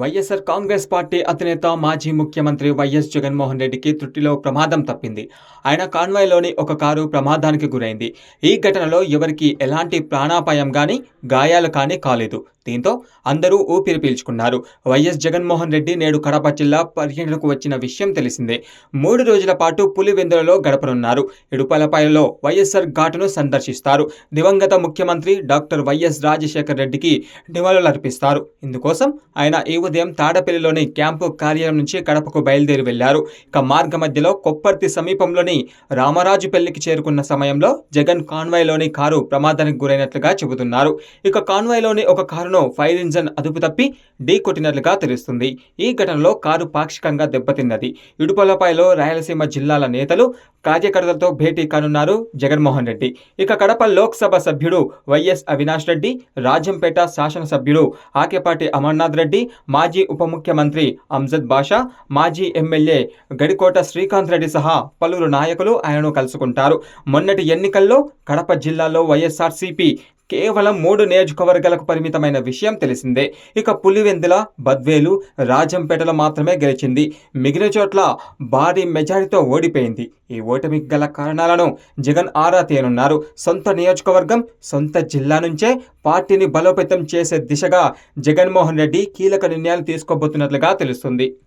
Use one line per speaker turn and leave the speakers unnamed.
YSR Congress party అధినేత మాజీ ముఖ్యమంత్రి వైఎస్ జగన్మోహన్ రెడ్డికి త్రుటిలో ప్రమాదం తప్పింది. ఆయన కాన్వాయ్లోని ఒక కారు ప్రమాదానికి గురైంది. ఈ ఘటనలో ఎవరికి ఎలాంటి ప్రాణాపాయం కానీ గాయాలు కానీ కాలేదు. దీంతో అందరూ ఊపిరి పీల్చుకున్నారు. వైఎస్ జగన్మోహన్ రెడ్డి నేడు కడప జిల్లా పర్యటనకు వచ్చిన విషయం తెలిసిందే. మూడు రోజుల పాటు పులివెందులలో గడపనున్నారు. ఇడుపలపాయలో వైఎస్ఆర్ ఘాటును సందర్శిస్తారు. దివంగత ముఖ్యమంత్రి డాక్టర్ వైఎస్ రాజశేఖర్ రెడ్డికి నివాళులర్పిస్తారు. ఇందుకోసం ఆయన ఈ ఉదయం తాడపల్లిలోని క్యాంపు కార్యాలయం నుంచి కడపకు బయలుదేరి వెళ్ళారు. ఇక మార్గ మధ్యలో కొప్పర్తి సమీపంలోని రామరాజుపల్లికి చేరుకున్న సమయంలో జగన్ కాన్వాయ్లోని కారు ప్రమాదానికి గురైనట్లుగా చెబుతున్నారు. ఇక కాన్వాయ్లోని ఒక కారును ఫైర్ ఇంజన్ అదుపు తప్పి ఢీ కొట్టినట్లుగా తెలుస్తుంది. ఈ ఘటనలో కారు పాక్షికంగా దెబ్బతిన్నది. ఇడుపలపాయలో రాయలసీమ జిల్లాల నేతలు కార్యకర్తలతో భేటీ కానున్నారు జగన్మోహన్ రెడ్డి. ఇక కడప లోక్సభ సభ్యుడు వైఎస్ అవినాష్ రెడ్డి రాజంపేట శాసనసభ్యుడు ఆకేపాటి అమర్నాథ్ రెడ్డి మాజీ ఉప ముఖ్యమంత్రి అంజద్ బాషా మాజీ ఎమ్మెల్యే గడికోట శ్రీకాంత్ రెడ్డి సహా పలువురు నాయకులు ఆయనను కలుసుకుంటారు. మొన్నటి ఎన్నికల్లో కడప జిల్లాలో వైఎస్ఆర్సీపీ కేవలం మూడు నియోజకవర్గాలకు పరిమితమైన విషయం తెలిసిందే. ఇక పులివెందుల బద్వేలు రాజంపేటలో మాత్రమే గెలిచింది. మిగిలిన చోట్ల భారీ మెజారిటీతో ఓడిపోయింది. ఈ ఓటమికి గల కారణాలను జగన్ ఆరా తీయనున్నారు. సొంత నియోజకవర్గం సొంత జిల్లా నుంచే పార్టీని బలోపేతం చేసే దిశగా జగన్మోహన్ రెడ్డి కీలక నిర్ణయాలు తీసుకోబోతున్నట్లుగా తెలుస్తుంది.